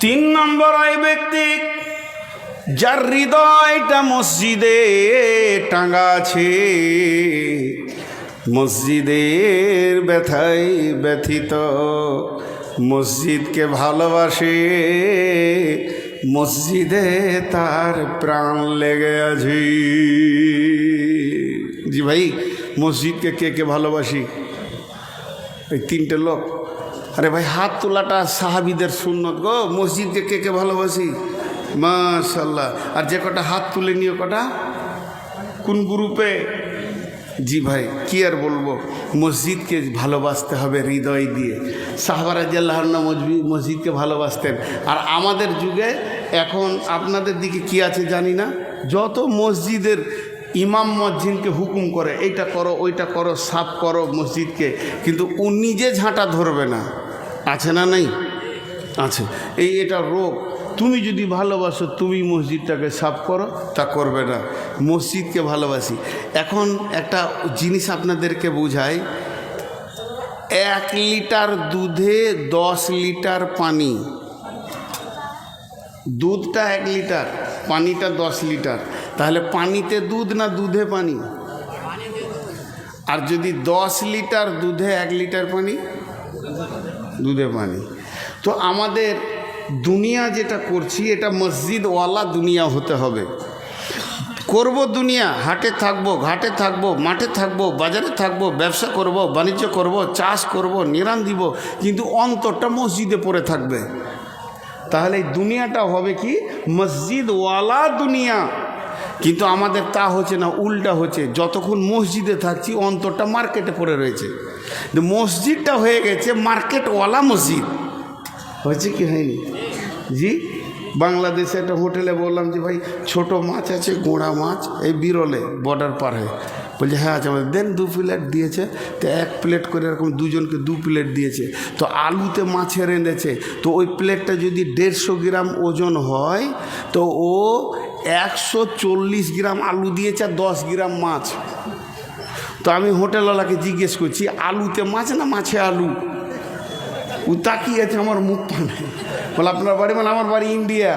তিন নম্বর ওই ব্যক্তি, যার হৃদয়টা মসজিদে টাঙ্গা আছে। মসজিদের ব্যথায় ব্যথিত, মসজিদকে ভালোবাসে, মসজিদে তার প্রাণ লেগে আছে। জি ভাই, মসজিদকে কে কে ভালোবাসি? এই তিনটে লোক। আরে ভাই, হাত তোলাটা সাহাবিদের সুন্নত গো। মসজিদকে কে কে ভালোবাসি? মাশাল্লাহ আর যে কটা হাত তুলে নিও কটা? কোন গ্রুপে? জি ভাই, কি আর বলব? মসজিদকে ভালোবাসতে হবে হৃদয় দিয়ে। সাহাবারা জাল্লাহন্না মসজিদকে ভালোবাসতেন। আর আমাদের যুগে এখন আপনাদের দিকে কি আছে জানি না? যত মসজিদের ইমাম মসজিদকে হুকুম করে, এইটা করো, ওইটা করো, সাফ করো মসজিদকে, কিন্তু ও নিজে ঝাঁটা ধরবে না। আছে না নাই? আছে। এই এটা রোগ। তুমি যদি ভালোবাসো, তুমি মসজিদটাকে সাফ করো। তা করবে না। মসজিদকে ভালোবাসি। এখন একটা জিনিস আপনাদেরকে বোঝাই। এক লিটার দুধে দশ লিটার পানি। দুধটা এক লিটার, পানিটা দশ লিটার। তাহলে পানিতে দুধ না দুধে পানি? আর যদি দশ লিটার দুধে এক লিটার পানি? দুধে পানি। তো আমাদের দুনিয়া যেটা করছি, এটা মসজিদওয়ালা দুনিয়া হতে হবে। করব দুনিয়া, হাটে থাকব, ঘাটে থাকব, মাঠে থাকব, বাজারে থাকব, ব্যবসা করব, বাণিজ্য করব, চাষ করব, নিরান দিব, কিন্তু অন্তরটা মসজিদে পড়ে থাকবে। তাহলে এই দুনিয়াটা হবে কি? মসজিদওয়ালা দুনিয়া। কিন্তু আমাদের তা হচ্ছে না, উল্টা হচ্ছে, যতক্ষণ মসজিদে থাকছি, অন্তরটা মার্কেটে পড়ে রয়েছে। মসজিদটা হয়ে গেছে মার্কেটওয়ালা মসজিদ। হয়েছে কি হয়নি? জি, বাংলাদেশে একটা হোটেলে বললাম যে, ভাই, ছোট মাছ আছে, গোড়া মাছ, এই বিরলে বর্ডার পার হয়ে। বলছে হ্যাঁ আছে। আমাদের দেন দু প্লেট দিয়েছে। তো এক প্লেট করে এরকম দুজনকে দু প্লেট দিয়েছে। তো আলুতে মাছের এনেছে। তো ওই প্লেটটা যদি দেড়শো গ্রাম ওজন হয়, তো ও একশো চল্লিশ গ্রাম আলু দিয়েছে আর দশ গ্রাম মাছ। তো আমি হোটেলওয়ালাকে জিজ্ঞেস করছি, আলুতে মাছ না মাছে আলু? ও তাকিয়ে আছে আমার মুখ পানে। বলে, আপনার বাড়ি মানে আমার বাড়ি ইন্ডিয়া।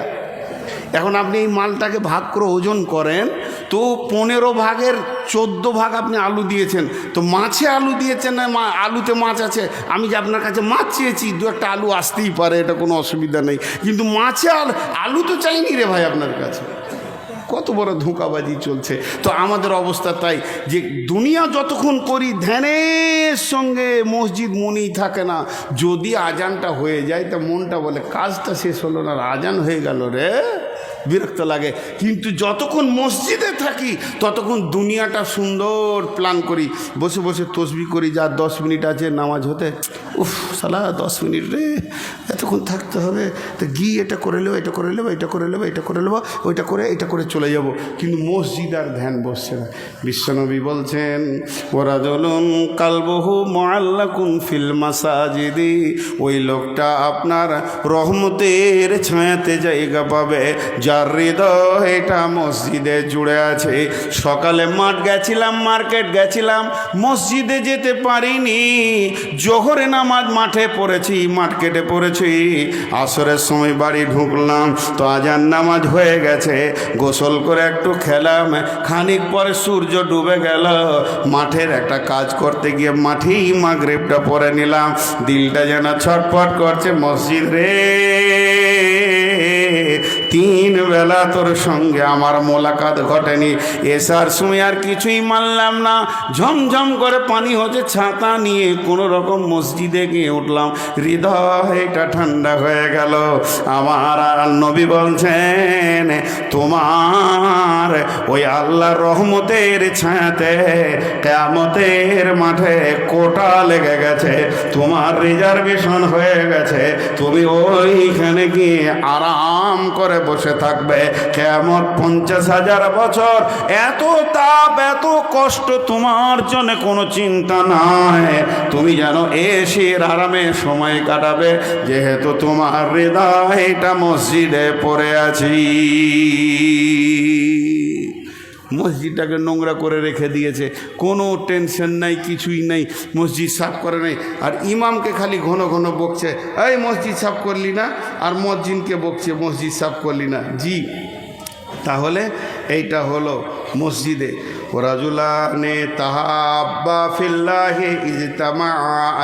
এখন আপনি এই মালটাকে ভাগ করে ওজন করেন, তো পনেরো ভাগের চোদ্দ ভাগ আপনি আলু দিয়েছেন। তো মাছে আলু দিয়েছেন না মা, আলুতে মাছ আছে? আমি যে আপনার কাছে মাছ চেয়েছি, দু একটা আলু আসতেই পারে, এটা কোনো অসুবিধা নেই। কিন্তু মাছে আলু আলু তো চাইনি রে ভাই আপনার কাছে। কত বড় ধোঁকাবাজি চলছে। তো আমাদের অবস্থা তাই যে দুনিয়া যতক্ষণ করি ধ্যানের সঙ্গে মসজিদ মনেই থাকে না। যদি আজানটা হয়ে যায়, তা মনটা বলে, কাজটা শেষ হলো না, আজান হয়ে গেল রে। বিরক্ত লাগে। কিন্তু যতক্ষণ মসজিদে থাকি, ততক্ষণ দুনিয়াটা সুন্দর প্ল্যান করি। বসে বসে তসবি করি, যা দশ মিনিট আছে নামাজ হতে, উফ, সালা, দশ মিনিট রে, এতক্ষণ থাকতে হবে। তো গিয়ে এটা করে নেব এটা করে নেব এটা করে নেব এটা করে নেব ওইটা করে, এটা করে চলে যাব। কিন্তু মসজিদ আর ধ্যান বসছে না। বিশ্বনবী বলছেন ওরা জলুন কালবহু মোয়াল্লাকুন ফিল মাসাজিদি। ওই লোকটা আপনার রহমতের ছায়াতে জায়গা পাবে যার হৃদয়টা মসজিদে জুড়ে আছে। সকালে মাঠ গেছিলাম, মার্কেট গেছিলাম, মসজিদে যেতে পারিনি। জোহরে নামাজ মাঠে পড়েছি, মার্কেটে পড়েছি। আসরের সময় বাড়ি ঢুকলাম, তো আজান নামাজ হয়ে গেছে। গোসল করে একটু খেলাম, খানিক পরে সূর্য ডুবে গেল। মাঠের একটা কাজ করতে গিয়ে মাঠেই মা মাগরেবটা পরে নিলাম। দিলটা যেন ছটফট করছে মসজিদ রে। তিন বেলা তোর সঙ্গে আমার মোলাকাত ঘটেনি। এসার সময় আর কিছুই মানলাম না। ঝমঝম করে পানি হচ্ছে ছাতা নিয়ে কোনো রকম মসজিদে গিয়ে উঠলাম। হৃদয়টা ঠান্ডা হয়ে গেল। আমার আর নবী বলছেন, তোমার ওই আল্লাহর রহমতের ছায়াতে কেমতের মাঠে কোটা লেগে গেছে। তোমার রিজার্ভেশন হয়ে গেছে। তুমি ওইখানে গিয়ে আরাম করে বসে থাকবে। কেমন পঞ্চাশ হাজার বছর। এত তাপ, এত কষ্ট তোমার জন্য কোনো চিন্তা নাই। তুমি যেন এসির আরামে সময় কাটাবে। যেহেতু তোমার হৃদয় এটা মসজিদে পড়ে আছি। মসজিদটাকে নোংরা করে রেখে দিয়েছে। কোনো টেনশন নাই, কিছুই নেই। মসজিদ সাফ করে নেই। আর ইমামকে খালি ঘন ঘন বকছে, এই মসজিদ সাফ করলি না? আর মসজিদকে বকছে, মসজিদ সাফ করলি না? জি। তাহলে এইটা হলো মসজিদে। ওরাজুলানে তাহাব্বা ফিল্লাহি ইজতামা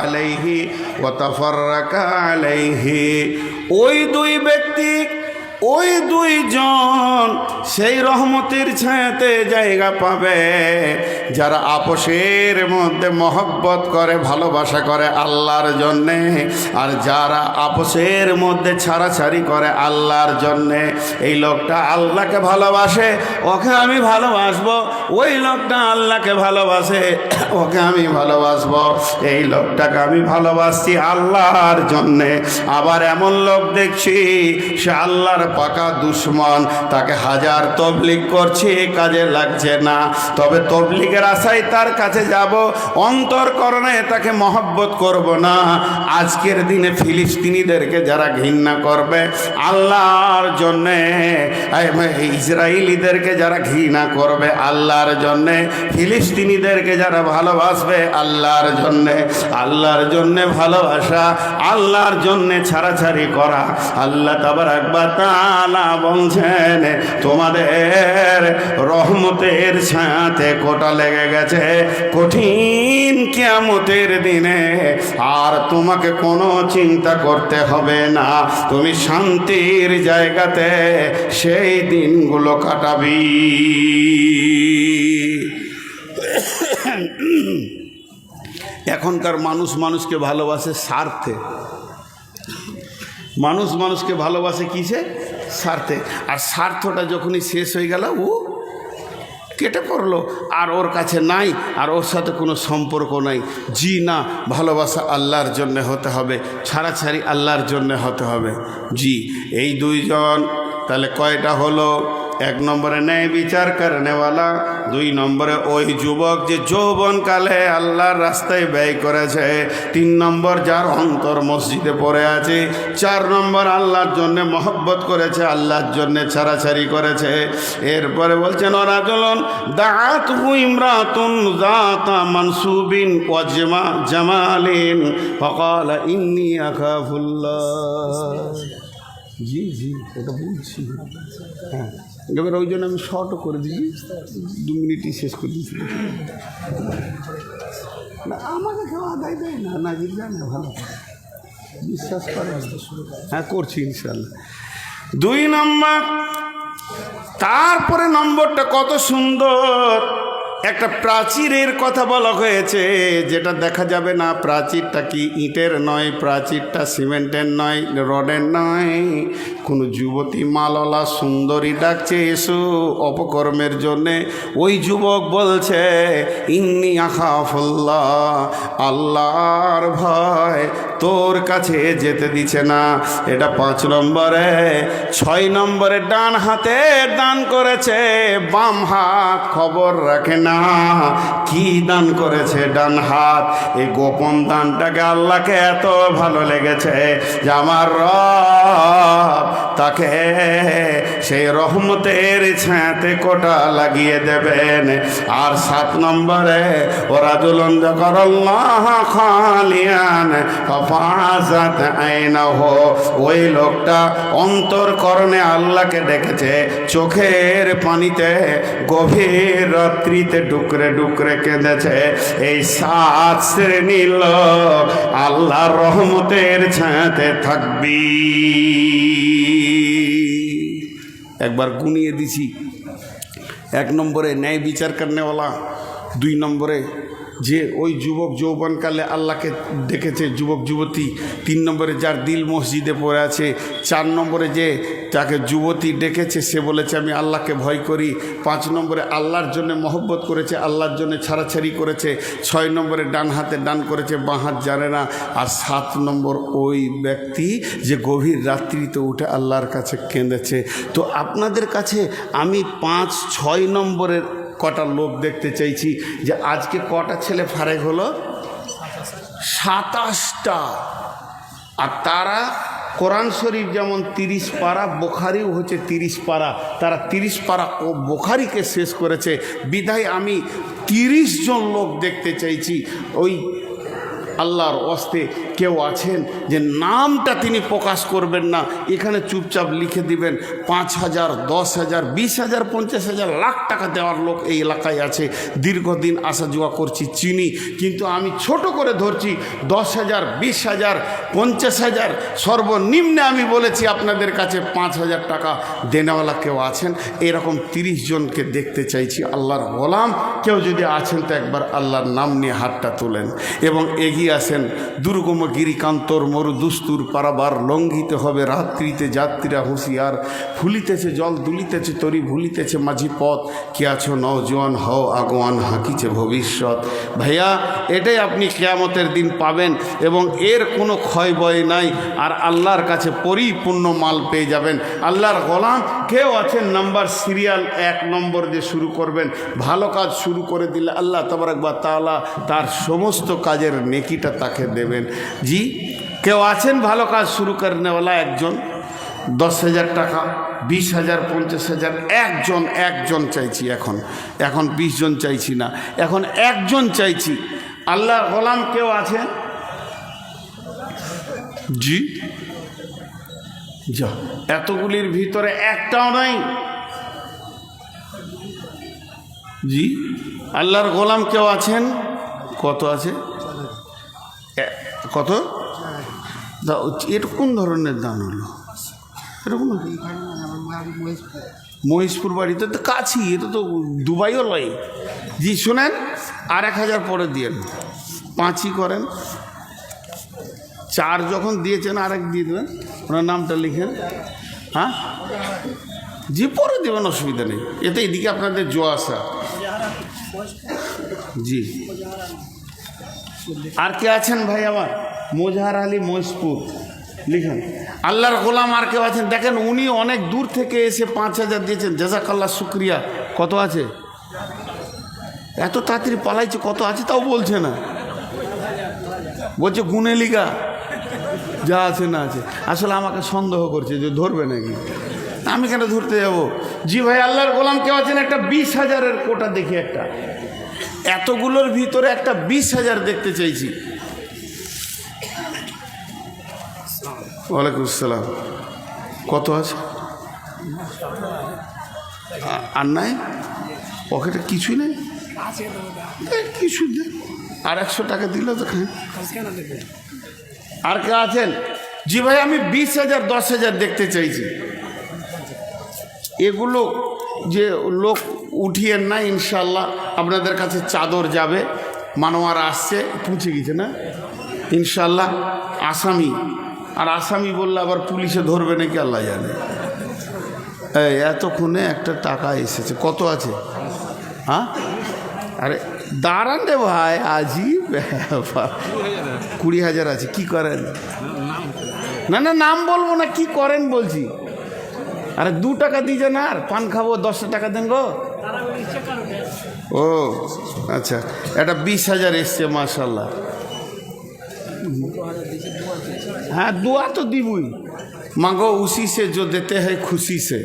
আলাইহি ওয়া তাফাররাকা আলাইহি। ওই দুই ব্যক্তি ওই দুইজন সেই রহমতের ছায়াতে জায়গা পাবে। যারা আপোষের মধ্যে মহব্বত করে, ভালোবাসা করে আল্লাহর জন্যে, আর যারা আপোষের মধ্যে ছাড়াছাড়ি করে আল্লাহর জন্যে, এই লোকটা আল্লাহকে ভালোবাসে, ওকে আমি ভালোবাসবো। ওই লোকটা আল্লাহকে ভালোবাসে, ওকে আমি ভালোবাসবো। এই লোকটাকে আমি ভালোবাসছি আল্লাহর জন্যে। আবার এমন লোক দেখছি, সে আল্লাহর পাকা দুশ্মন, তাকে হাজার তবলিগ করছি কাজে লাগছে না। তবে তবলিকের আশায় তার কাছে যাব অন্তরকরণে তাকে মহব্বত করব না। আজকের দিনে ফিলিস্তিনিদেরকে যারা ঘৃণা করবে, আল্লাহর জন্যে ইসরায়েলিদেরকে যারা ঘৃণা করবে, আল্লাহর জন্যে, ফিলিস্তিনিদেরকে যারা ভালোবাসবে, আল্লাহর জন্যে আল্লাহর জন্যে ভালোবাসা, আল্লাহর জন্যে ছাড়াছাড়ি করা। আল্লাহ তাবার একবার তালা বলছেন, তোমাদের রহমতের ছায়াতে কোটা লেগে গেছে। কঠিন কিয়ামতের দিনে আর তোমাকে কোনো চিন্তা করতে হবে না। তুমি শান্তির জায়গাতে সেই দিনগুলো কাটাবি। এখনকার মানুষ মানুষকে ভালোবাসে স্বার্থে। মানুষ মানুষকে ভালোবাসে কিসে? স্বার্থে আর স্বার্থটা যখনই শেষ হয়ে গেল ও কেটে পড়ল। আর ওর কাছে নাই, আর ওর সাথে কোনো সম্পর্ক নাই। জি না, ভালোবাসা আল্লাহর জন্য হতে হবে, ছাড়াছাড়ি আল্লাহর জন্য হতে হবে। জি, এই দুইজন, তাহলে কয়টা হলো? এক নম্বরে ন্যায় বিচার করেনেওয়ালা দুই নম্বরে ওই যুবক যে যৌবনকালে আল্লাহর রাস্তায় ব্যয় করেছে, তিন নম্বর যার অন্তর মসজিদে পড়ে আছে, চার নম্বর আল্লাহর জন্য মহব্বত করেছে, আল্লাহর জন্য ছাড়াছাড়ি করেছে। এরপরে বলছেন, ওরা চলন দাঁত ইমরাতুন জাতা মানসুবিন ওয়াজমা জামালিন, ফকাল ইন্নি আখাফুল্লাহ। জি জি, এটা বলছি। হ্যাঁ। এবার ওই জন্য আমি শর্টও করে দিয়েছি দু মিনিটই শেষ করে দিয়েছি না আমাকে কেউ আদায় দেয় না। না জানে, ভালো। বিশ্বাস করে। হ্যাঁ করছি ইনশাল্লাহ দুই নম্বর, তারপরে নম্বরটা কত সুন্দর। একটা প্রাচীরের কথা বলা হয়েছে, যেটা দেখা যাবে না প্রাচীরটা কি ইটের নয়, প্রাচীরটা সিমেন্টের নয়, রডের নয়। কোনো যুবতী মাললা সুন্দরী ডাকছে, এসো অপকর্মের জন্যে। ওই যুবক বলছে, ইন্নি আখাফুল্লাহ, আল্লাহর ভয় তোর কাছে যেতে দিছে না। এটা পাঁচ নম্বরে, ছয় নম্বরে ডান হাতে দান করেছে, বাম হাত খবর রাখে না। কি দান করেছে ডান হাত? এই গোপন দানটাকে আল্লাহকে এত ভালো লেগেছে যে আমার রব তাকে সেই রহমতের ছাঁতে কোটা লাগিয়ে দেবেন। আর সাত নম্বরে, ওরা দুলন যখন আল্লাহ খালিয়ান ফাফাজাত আইনাহ। ওই লোকটা অন্তরকরণে আল্লাহকে দেখেছে, চোখের পানিতে, গভীর রাত্রিতে ডুকরে ডুকরে কেঁদেছে। এই সাত শ্রেণি লোক আল্লাহর রহমতের ছায়াতে থাকবি। একবার গুনিয়ে দিছি। এক নম্বরে ন্যায় বিচার করনেওয়ালা, দুই নম্বরে যে ওই যুবক যৌবনকালে আল্লাহকে দেখেছে যুবক যুবতী, তিন নম্বরে যার দিল মসজিদে পড়ে আছে, চার নম্বরে যে তাকে যুবতী ডেকেছে, সে বলেছে, আমি আল্লাহকে ভয় করি। পাঁচ নম্বরে আল্লাহর জন্য মহব্বত করেছে, আল্লাহর জন্য ছাড়াছাড়ি করেছে, ছয় নম্বরে ডান হাতে ডান করেছে, বাঁ হাত জানে না। আর সাত নম্বর ওই ব্যক্তি যে গভীর রাত্রিতে উঠে আল্লাহর কাছে কেঁদেছে। তো আপনাদের কাছে আমি পাঁচ, ছয় নম্বরের কটা লোক দেখতে চাইছি যে আজকে কটা ছেলে ফারেক হলো? সাতাশটা। আর তারা কোরআন শরীফ যেমন তিরিশ পারা, বোখারিও হচ্ছে তিরিশ পারা। তারা তিরিশ পারা ও বোখারিকে শেষ করেছে। বিধায় আমি তিরিশ জন লোক দেখতে চাইছি। ওই আল্লাহর অস্তে কেউ আছেন যে নামটা তিনি প্রকাশ করবেন না, এখানে চুপচাপ লিখে দিবেন, পাঁচ হাজার, দশ হাজার, বিশ হাজার, পঞ্চাশ হাজার, লাখ টাকা দেওয়ার লোক এই এলাকায় আছে। দীর্ঘদিন আসা যাওয়া করছি চিনি, কিন্তু আমি ছোট করে ধরছি, দশ হাজার, বিশ হাজার, পঞ্চাশ হাজার, সর্বনিম্নে আমি বলেছি আপনাদের কাছে পাঁচ হাজার টাকা দেনেওয়ালা কেউ আছেন, এরকম তিরিশ জনকে দেখতে চাইছি, আল্লাহর গোলাম। কেউ যদি আছেন তো একবার আল্লাহর নাম নিয়ে হাতটা তোলেন এবং এগিয়ে আসেন দুর্গম গিরিকান্তর মরু দুস্তুর পারাবার লঙ্ঘিতে হবে রাত্রিতে যাত্রীরা হুঁশিয়ার। ফুলিতেছে জল, দুলিতেছে তরি, ভুলিতেছে মাঝি পথ। কে আছো নওজোয়ান, হও আগোয়ান, হাঁকিছে ভবিষ্যৎ। ভাইয়া, এটাই আপনি কেয়ামতের দিন পাবেন এবং এর কোনো ক্ষয় বয় নাই। আর আল্লাহর কাছে পরিপূর্ণ মাল পেয়ে যাবেন। আল্লাহর গোলাম, কেউ আছেন নাম্বার সিরিয়াল এক নম্বর দিয়ে শুরু করবেন। ভালো কাজ শুরু করে দিলে আল্লাহ তবরাকবা তাআলা তার সমস্ত কাজের নেকিটা তাকে দেবেন। জি, কেউ আছেন? ভালো কাজ শুরু করেনেওয়ালা একজন। দশ হাজার টাকা, বিশ হাজার, পঞ্চাশ হাজার, একজন একজন চাইছি এখন। এখন বিশ জন চাইছি না। এখন একজন চাইছি। আল্লাহর গোলাম কেউ আছেন? জি। যা, এতগুলির ভিতরে একটাও নাই। জি। আল্লাহর গোলাম কেউ আছেন? কত আছে? কত? এটা কোন ধরনের দান হলো? এরকম বাড়িতে তো কাছেই এটা তো দুবাইও লয়। জি, শুনেন, আর এক হাজার পরে দিয়েন। পাঁচই করেন। চার যখন দিয়েছেন, আরেক দিয়ে দেবেন। ওনার নামটা লিখেন। হ্যাঁ? জি, পরে দেবেন, অসুবিধা নেই। এতে এদিকে আপনাদের জো আসা। জি। আর কে আছেন ভাই আমার মোজাহার আলী মহিষপুর লিখেন। আল্লাহর গোলাম আর কেউ আছেন? দেখেন, উনি অনেক দূর থেকে এসে পাঁচ হাজার দিয়েছেন। জাজাকাল্লা শুক্রিয়া। কত আছে? এত তাড়াতাড়ি পালাইছে, কত আছে তাও বলছে না। বলছে, গুনে লিগা। যা আছে না আছে। আসলে আমাকে সন্দেহ করছে যে ধরবে নাকি। আমি কেন ধরতে যাব? জি ভাই, আল্লাহর গোলাম কেউ আছেন? একটা বিশ হাজারের কোটা দেখি একটা। এতগুলোর ভিতরে একটা বিশ হাজার দেখতে চাইছি। ওয়ালাইকুম আসসালাম। কত আছে? আর নাই? পকেটে কিছুই নেই? কিছু দে আর একশো টাকা দিল তো আর কে আছেন? জি ভাই আমি বিশ হাজার দশ হাজার দেখতে চাইছি। এগুলো যে লোক উঠিয়ে না ইনশাল্লাহ আপনাদের কাছে চাদর যাবে। মানোয়ার আসছে, পৌঁছে গেছে না? ইনশাল্লাহ আসামি। আর আসামি বললে আবার পুলিশে ধরবে নাকি, আল্লাহ জানে। এতক্ষণে একটা টাকা এসেছে। কত আছে? হ্যাঁ? আরে, দাঁড়ান রে ভাই আজই কুড়ি হাজার আছে, কি করেন? না না, নাম বলব না, কি করেন বলছি। আরে দু টাকা দিয়ে না আর পান খাব দশটা টাকা দেন গো। ও আচ্ছা এটা বিশ হাজার এসছে মাসাল্লাহ হ্যাঁ দোয়া তো দিবই। মাগো উসি সে যো দেতে হয় খুশি সে।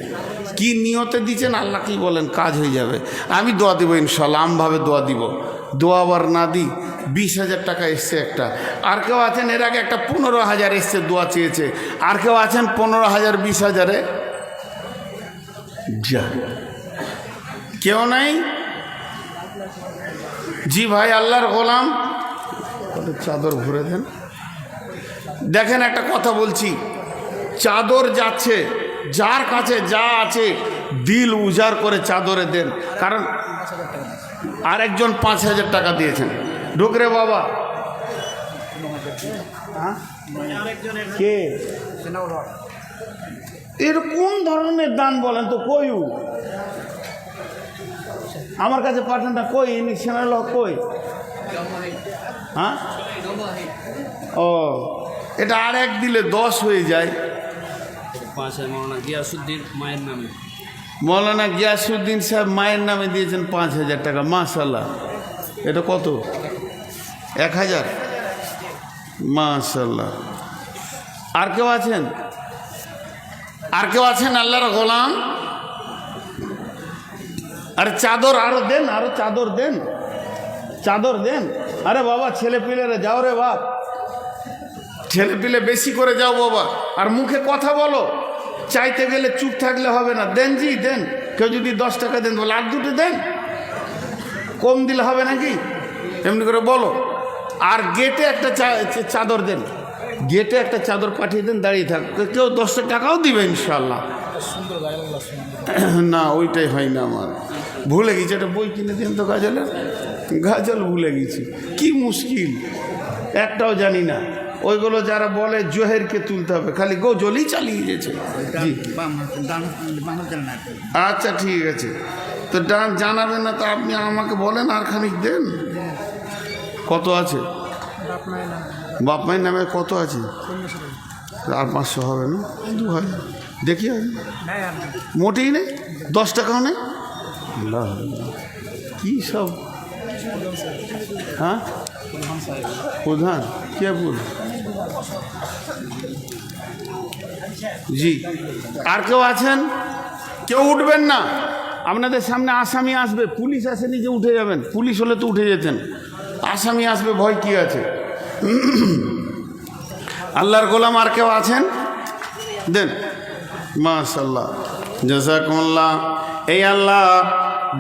কি নিয়তে দিচ্ছেন? আল্লাহ কি বলেন? কাজ হয়ে যাবে। আমি দোয়া দিব ইনশাল্লাহ আমভাবে দোয়া দিব। দোয়া আবার না দিই বিশ হাজার টাকা এসছে একটা। আর কেউ আছেন? এর আগে একটা পনেরো হাজার এসছে দোয়া চেয়েছে। আর কেউ আছেন? পনেরো হাজার বিশ হাজারে? যা। কেউ নাই? জি ভাই আল্লাহর গোলাম। চাদর ভরে দেন। দেখেন একটা কথা বলছি। চাদর যাচ্ছে যার কাছে যা আছে দিল উজাড় করে চাদরে দেন। কারণ আরেকজন পাঁচ হাজার টাকা দিয়েছেন। ঢুকরে বাবা। হ্যাঁ? কে এর কোন ধরনের দান বলেন তো? কইউ আমার কাছে পাঠানটা কই? ইনি সেনাল কই? হ্যাঁ? ও এটা আর এক দিলে দশ হয়ে যায়। পাঁচ মৌলানা গিয়াসুদ্দিন মায়ের নামে। মৌলানা গিয়াসুদ্দিন সাহেব মায়ের নামে দিয়েছেন পাঁচ হাজার টাকা মাশাল্লাহ এটা কত? এক হাজার? মাশাল্লাহ আর কেউ আছেন? আর কেউ আছেন? আল্লাহর গোলাম? আরে চাদর আরও দেন, আরও চাদর দেন। চাদর দেন। আরে বাবা ছেলে পিলেরা যাও রে বাপ। ছেলে পিলে বেশি করে যাও বাবা। আর মুখে কথা বলো। চাইতে গেলে চুপ থাকলে হবে না। দেন জি, দেন। কেউ যদি দশ টাকা দেন, বলে, আর দুটো দেন। কম দিলে হবে নাকি? এমনি করে বলো। আর গেটে একটা চাদর দেন। গেটে একটা চাদর পাঠিয়ে দেন, দাঁড়িয়ে থাক। কেউ দশটা টাকাও দিবে ইনশাল্লাহ না, ওইটাই হয় না আমার। ভুলে গেছি, একটা বই কিনে দিন তো গাজলের গাজল ভুলে গেছি। কি মুশকিল। একটাও জানি না। ওইগুলো যারা বলে, জোহেরকে তুলতে হবে। খালি গো জলই চালিয়ে গেছে। আচ্ছা ঠিক আছে। তো ডান জানাবেন না, তো আপনি আমাকে বলেন আর খানিক দেন। কত আছে? বাপ মায়ের নামে কত আছে? আর পাঁচশো হবে না? দু হাজার দেখি আমি মোটেই নেই? দশ টাকাও নেই। কি সব? হ্যাঁ? প্রধান। কে বল জি। আর কেউ আছেন? কেউ উঠবেন না। আপনাদের সামনে আসামি আসবে। পুলিশ আসেনি যে উঠে যাবেন। পুলিশ হলে তো উঠে যেতেন। আসামি আসবে ভয় কি আছে? আল্লাহর গোলাম আর কেউ আছেন? দেন। মাশাল্লাহ জসাকুল্লাহ এই আল্লাহ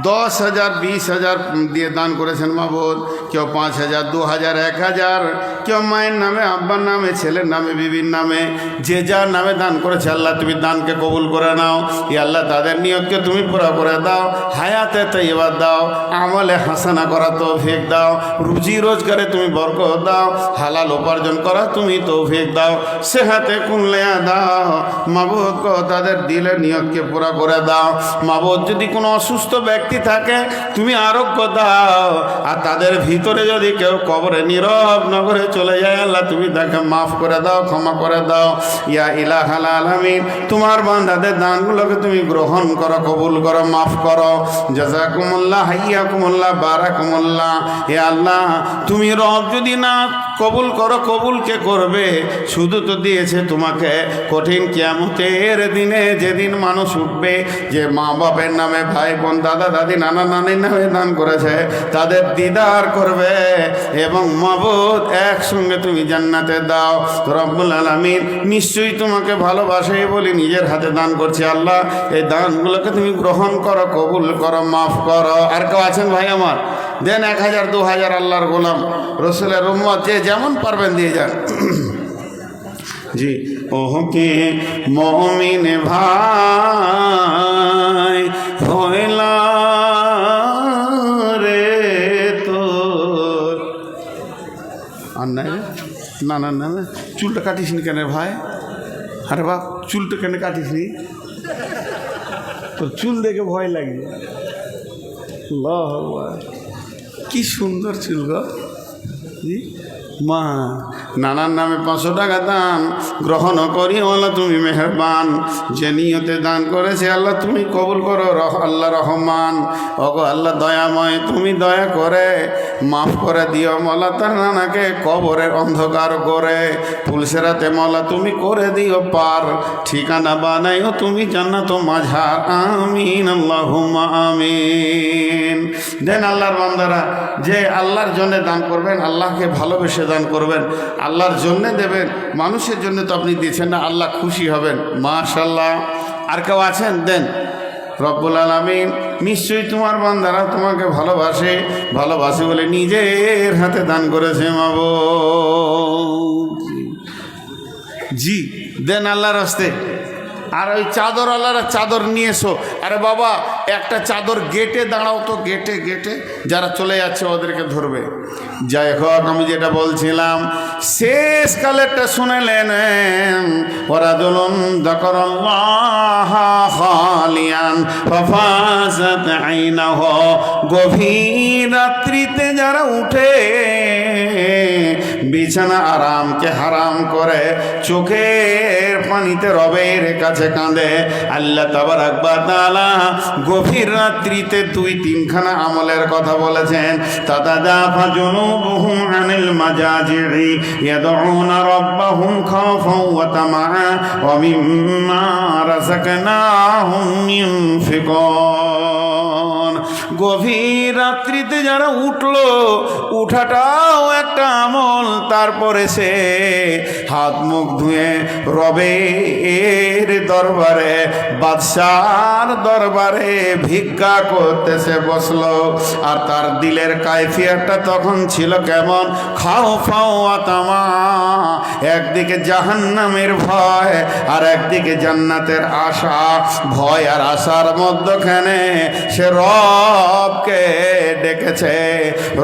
দশ হাজার, বিশ হাজার দিয়ে দান করেছেন মাবুদ। কেউ পাঁচ হাজার, দু হাজার, এক হাজার, কেউ মায়ের নামে, আব্বার নামে, ছেলের নামে, বিবির নামে, যে যার নামে দান করেছে, আল্লাহ তুমি দানকে কবুল করে নাও। ই আল্লাহ তাদের নিয়তকে তুমি পুরা করে দাও। হায়াতে তৈবার দাও, আমলে হাসানা করা তৌফিক দাও। রুজি রোজগারে তুমি বরকত দাও। হালাল উপার্জন করা তুমি তৌফিক দাও। সেহাতে কুনলেয়া দাও। মাবুদ তাদের দিলে নিয়তকে পুরা করে দাও। মাবুদ যদি কোনো অসুস্থ ব্যক্তি থাকে, তুমি আরোগ্য দাও। আর তাদের ভিতরে যদি কেউ কবরে নীরব নগরে চলে যায়, আল্লাহ তুমি তাকে মাফ করে দাও, ক্ষমা করে দাও। ইয়া ইলাহ আলামিন, তোমার বান্দাদের দানগুলোকে তুমি গ্রহণ করো, কবুল করো, মাফ করো। জাজাকুমুল্লাহ হাইয়াকুমুল্লাহ, বারাকুমুল্লাহ। হে আল্লাহ, তুমি রব যদি না কবুল করো, কবুল কে করবে? শুধু তো দিয়েছে তোমাকে কঠিন কিয়ামতের দিনে। যেদিন মানুষ উঠবে, যে মা বাপের নামে ভাই বোন দাদা, দাদি, নানা, নানির নামে দান করেছে, তাদের দিদার করবে এবং মাবুদ একসঙ্গে তুমি জান্নাতে দাও। রব্বুল আলমিন নিশ্চয়ই তোমাকে ভালোবাসে বলি নিজের হাতে দান করছি। আল্লাহ, এই দানগুলোকে তুমি গ্রহণ করো, কবুল করো, মাফ করো। আর কেউ আছেন ভাই আমার? দেন এক হাজার, দু হাজার আল্লাহর গোলাম। রসুলের উম্মত যে যেমন পারবেন দিয়ে যান। জি। ওহকে মমিন ভাই রে আর না না না চুলটা কাটিস নি কেন ভাই? আরে বাপ, চুলটা কেন কাটিস নি তোর চুল দেখে ভয় লাগে। আল্লাহ। কি সুন্দর চুল গো? মা নানার নামে পাঁচশো টাকা দান গ্রহণ করি আল্লাহ, তুমি মেহরবান। যে নিয়তে দান করেছে আল্লাহ, তুমি কবুল করো আল্লাহ রহমান। ওগো আল্লাহ দয়াময়, তুমি দয়া করে মাফ করে দিও মলা তার নানাকে কবরের অন্ধকার করে। পুলসেরাতে মলা, তুমি করে দিও পার। ঠিকানা বানাইও তুমি জান্নাত মাঝার আমিন আল্লাহ আমিন। দেন আল্লাহর বান্দারা, যে আল্লাহর জন্য দান করবেন, আল্লাহকে ভালোবেসে দান করবেন। আল্লাহর জন্যে দেবেন, মানুষের জন্য তো আপনি দিয়েছেন না, আল্লাহ খুশি হবেন। মাশাল্লাহ আর কেউ আছেন? দেন। রব্বুল আলমিন নিশ্চয়ই তোমার বান্দারা তোমাকে ভালোবাসে ভালোবাসে বলে নিজের হাতে দান করেছে মাব জি। দেন আল্লাহর হস্তে। আর ওই চাদর আল্লাহরা চাদর নিয়ে এসো আরে বাবা, একটা চাদর গেটে দাঁড়াও তো, গেটে গেটে। যারা চলে যাচ্ছে ওদেরকে ধরবে। যাই হোক, আমি যেটা বলছিলাম, শেষ কালেরটা শুনেলেন। ওরা দলুন দকর গভীর রাত্রিতে যারা উঠে বিছানা আরামকে হারাম করে চোখের পানিতে রবের কাছে কাঁদে। আল্লাহ তাবার আকবর তালা গভীর রাত্রিতে দুই তিনখানা আমলের কথা বলেছেন। তাতাদাফা জুনুবুহুম আনিল মাজাজিরি ইয়াদউনা রাব্বাহুম খাওফাও ওয়া তামাআ ওয়া মিম্মা রাযাকনাহুম ইউনফিকুন গভীর রাত্রিতে যারা উঠল, উঠাটাও একটা আমল, তারপরে সে হাত মুখ ধুয়ে রবের দরবারে, বাদশার দরবারে ভিক্ষা করতে সে বসল। আর তার দিলের কাইফিয়াতটা তখন ছিল কেমন? খাও, ফাও, আতামা। একদিকে জাহান্নামের ভয়, আর একদিকে জান্নাতের আশা। ভয় আর আশার মধ্যখানে সে রবকে ডেকেছে,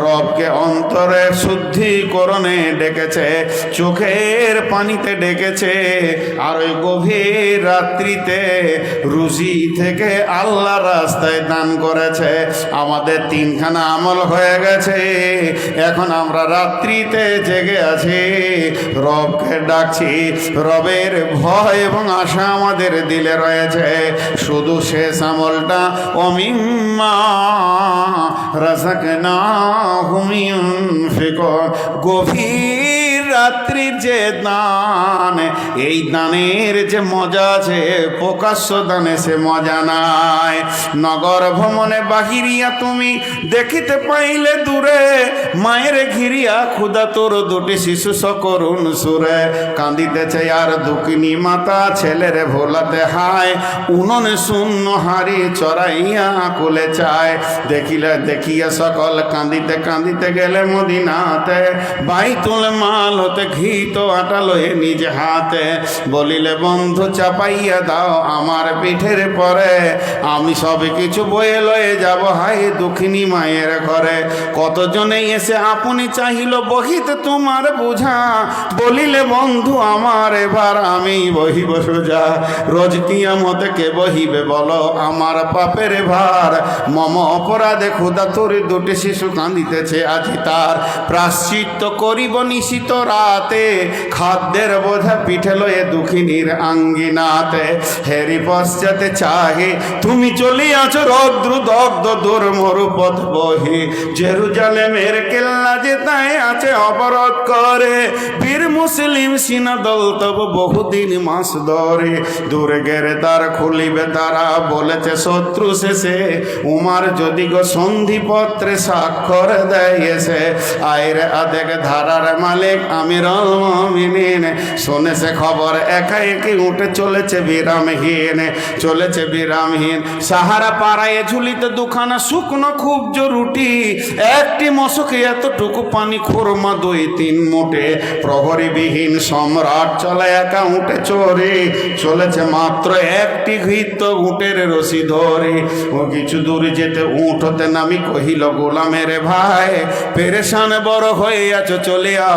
রবকে অন্তরে শুদ্ধিকরণে ডেকেছে, চোখের পানিতে ডেকেছে, আর ওই গভীর রাত্রিতে রুজি থেকে আল্লাহ রাস্তায় দান করেছে। আমাদের তিনখানা আমল হয়ে গেছে। এখন আমরা রাত্রিতে জেগে আছি, রবকে ডাকছি, রবের ভয় এবং আশা আমাদের দিলে রয়েছে। শুধু শেষ আমলটা, অমিম্মা রাসাক না ফিকর গভীর রাত্রির যে দান, এই দানের যে মজা আছে, প্রকাশ্য দানে সে মজা নাই। নগর ভ্রমণে বাহিরিয়া তুমি দেখিতে পাইলে দূরে, মায়ের ঘিরিয়া ক্ষুদা তোর দুটি শিশু সকরুণ সুরে। কান্দিতেছে আর দুকিনি মাতা, ছেলের ভোলাতে হায়, উননে শূন্য হারি চড়াইয়া কুলে চায়। দেখিলে, দেখিয়া সকল কান্দিতে কাঁদিতে গেলে মদিনাতে বাইতুল মাল ঘি তো আটা লয়ে নিজ হাতে বলিলে, বন্ধু, চাপাইয়া দাও আমার পিঠের পরে। আমি সব কিছু বয়ে লয়ে যাব হাই দুঃখিনী মায়ের ঘরে। কতজনে এসে আপনি চাহিল বহিতে তোমার বুঝা। বলিলে, বন্ধু, আমার এবার আমি বহিব সোজা। রোজ কিয়ামতে কে বহিবে বলো আমার পাপের ভার। মম অপরাধে ক্ষুদা তোর দুটি শিশু কাঁদিতেছে, আজি তার প্রাশ্চিত্য করিব নিশিত রাতে খাদ্যের বোঝা পিঠে লয়ে দুঃখিনীর আঙ্গিনাতে হেরি পশ্চাতে চাহে, তুমি চলিয়াছ রৌদ্র দগ্ধ দূর মরুপথ বহি। জেরুজালেমের কেল্লা যে তাই আছে অবরোধ করে। বীর মুসলিম সিনা দল তব বহুদিন মাস ধরে। দুর্গের দ্বার খুলিবে তারা, বলেছে শত্রু শেষে। উমার যদি গো সন্ধিপত্রে স্বাক্ষর দেয় এসে। আয়ের আদেক ধারার মালিক আমির মিনিন শোনে সে খবর একা একে উঠে চলেছে বিরামহীন চলেছে বিরামহীন। সাহারা পাড়ায় ঝুলিতে দুখানা শুকনো খুব রুটি, একটি মশকে এতটুকু পানি, খোরমা দুই তিন মোটে প্রহরীবিহীন সম্রাট চলে একা উঠে চোরে চলেছে মাত্র একটি ঘৃত উটের রশি ধরে। ও কিছু দূর যেতে উঠ হতে নামি কহিল, গোলামের ভাই, পেরেশান বড় হয়ে আছো, চলিয়া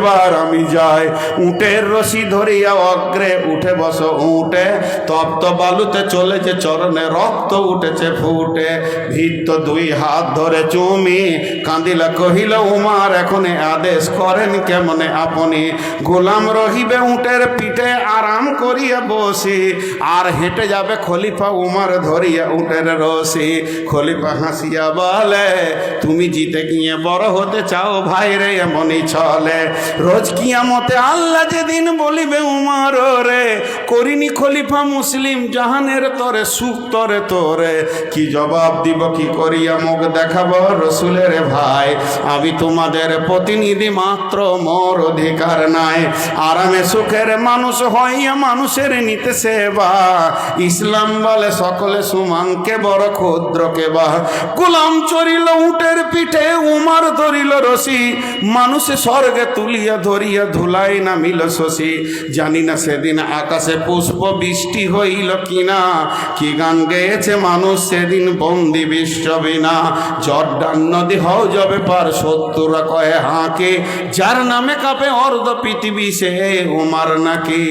এইবার আমি যাই। উটের রশি ধরিয়া অগ্রে উঠে বসো, উঠে। তপ্ত বালুতে চলেছে চরণে, রক্ত উঠেছে ফুটে। ভিত্ত দুই হাত ধরে চুমি, কাঁদিলা কহিল, উমার এখন আদেশ করেন কেমনে আপনি? গোলাম রহিবে উটের পিঠে, আরাম করিয়া বসি। আর হেঁটে যাবে খলিফা উমার ধরিয়া উটের রসি খলিফা হাসিয়া বলে, তুমি জিতে গিয়ে বড় হতে চাও ভাই রে এমনই চলে রোজ কিয়ামতে আল্লাহ যেদিন বলিবে, উমার রে, করিনি খলিফা মুসলিম, জাহানের তরে, সুখ তরে তোরে। কি জবাব দিব, কি করিয়া মুখ দেখাবো, রসুলের ভাই? আমি তোমাদের প্রতিনিধি মাত্র, মোর অধিকার নাই। আরামে সুখের মানুষ হইয়া মানুষের নিতে সেবা। ইসলাম বলে, সকলে সুমানকে, বড় ক্ষুদ্রকে বা। গোলাম চরিল উটের পিঠে, উমার ধরিল রসি মানুষে স্বর্গে তুলিয়া ধরিয়া ধরিয়া ধুলাই নামিল শশী। জানি না সেদিন আকাশে পুষ্প বৃষ্টি হইল কিনা। কি গান গেয়েছে মানুষ সেদিন বন্দি বিশ্ব বিনা। জর্ডান নদী হও যাবে পার সত্তরা কয়ে হাঁকে। যার নামে কাঁপে অর্ধ পৃথিবী, সে উমার নাকি?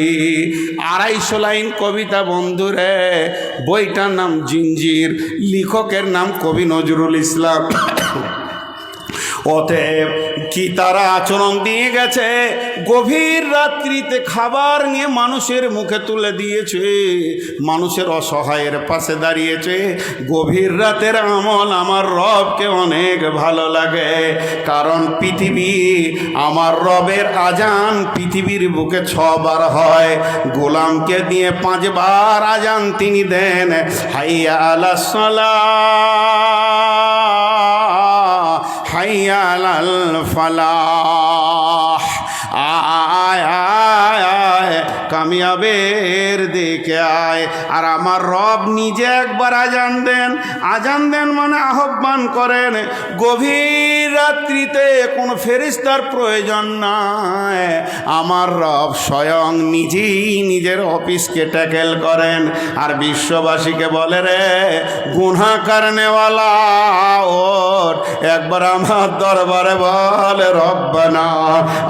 আড়াইশো লাইন কবিতা বন্ধুরে, বইটার নাম জিঞ্জির, লেখকের নাম কবি নজরুল ইসলাম। অতএব কি তারা আচরণ দিয়ে গেছে? গভীর রাত্রিতে খাবার নিয়ে মানুষের মুখে তুলে দিয়েছে। মানুষের অসহায়ের পাশে দাঁড়িয়েছে। গভীর রাতের আমল আমার রবকে অনেক ভালো লাগে। কারণ পৃথিবী আমার রবের আজান পৃথিবীর বুকে ছবার হয়। গোলামকে দিয়ে পাঁচবার আজান তিনি দেন। হাইয়া আলা হাইয়া আলাল ফালাহ কামিয়াবের দিকে আয়। আর আমার রব নিজে একবার আজান দেন। আজান দেন মানে আহ্বান করেন, গভীর রাত্রিতে কোনো ফেরিস্তার প্রয়োজন নাই। আমার রব স্বয়ং নিজেই নিজের অফিসকে ট্যাকেল করেন। আর বিশ্ববাসীকে বলে রে গুনা কারণেওয়ালা ওর একবার আমার দরবারে বলে, রব্বানা,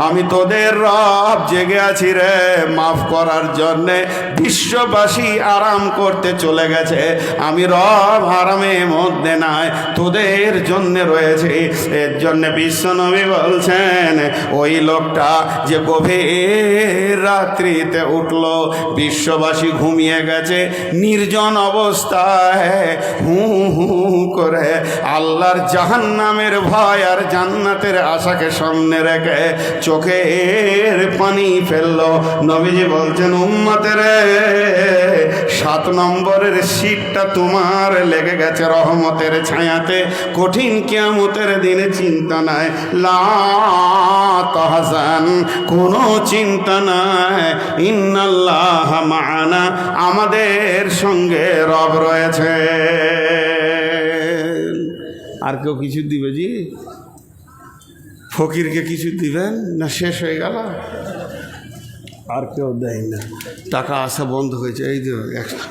আমি তোদের রব জেগে আছি রে, মাফ করার জন্যে বিশ্ববাসী আরাম করতে চলে গেছে। আমি রব আরামে মধ্যে নাই, তোদের জন্য রয়েছে। এর জন্য বিশ্বনবী বলছেন, ওই লোকটা যে গভীর রাত্রিতে উঠল, বিশ্ববাসী ঘুমিয়ে গেছে, নির্জন অবস্থায় হু হু করে আল্লাহর জাহান্নামের ভয় আর জান্নাতের আশাকে সামনে রেখে চোখের পানি ফেলল। নবীজি বলছেন উম্মাতের সাত নম্বরের সিটটা তোমার লেগে গেছে রহমতের ছায়াতে। কঠিন কিয়ামতের দিনে চিন্তা নাই। লা তাহজান, কোনো চিন্তা নাই। ইন্নাল্লাহ মানা, আমাদের সঙ্গে রব রয়েছে। আর কেউ কিছু দিবে জি? ফকিরকে কিছু দিবেন? না, শেষ হয়ে গেল? আর কেউ দেয় না। টাকা আসা বন্ধ হয়েছে, এই যে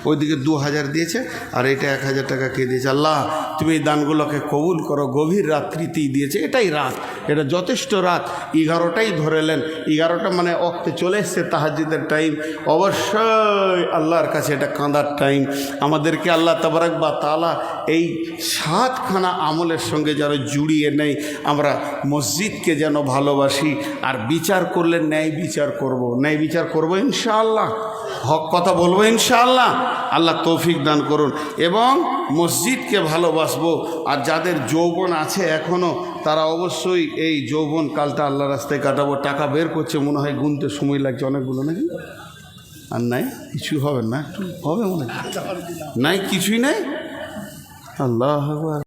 ওইদিকে দু হাজার দিয়েছে, আর এটা এক হাজার টাকা কে দিয়েছে? আল্লাহ, তুমি এই দানগুলোকে কবুল করো, গভীর রাত্রিতেই দিয়েছে, এটাই রাত। এটা যথেষ্ট রাত। এগারোটাই ধরেলেন। এগারোটা মানে অক্তে চলে এসছে তাহাজিদের টাইম। অবশ্যই আল্লাহর কাছে এটা কাঁদার টাইম। আমাদেরকে আল্লাহ তাবারাক বা তালা এই সাতখানা আমলের সঙ্গে যেন জুড়িয়ে নেই আমরা মসজিদকে যেন ভালোবাসি। আর বিচার করলে ন্যায় বিচার করব। ন্যায় বিচার করব ইনশাআল্লাহ। হক কথা বলব ইনশাআল্লাহ। আল্লাহ তৌফিক দান করুন। এবং মসজিদকে ভালোবাসবো। আর যাদের যৌবন আছে এখনও তারা অবশ্যই এই যৌবন কালটা আল্লাহ রাস্তায় কাটাবো, টাকা বের করছে, মনে হয় গুনতে সময় লাগছে অনেকগুলো নাকি? আর নাই? কিছু হবে না? একটু হবে মনে নাই, কিছুই নাই? আল্লাহ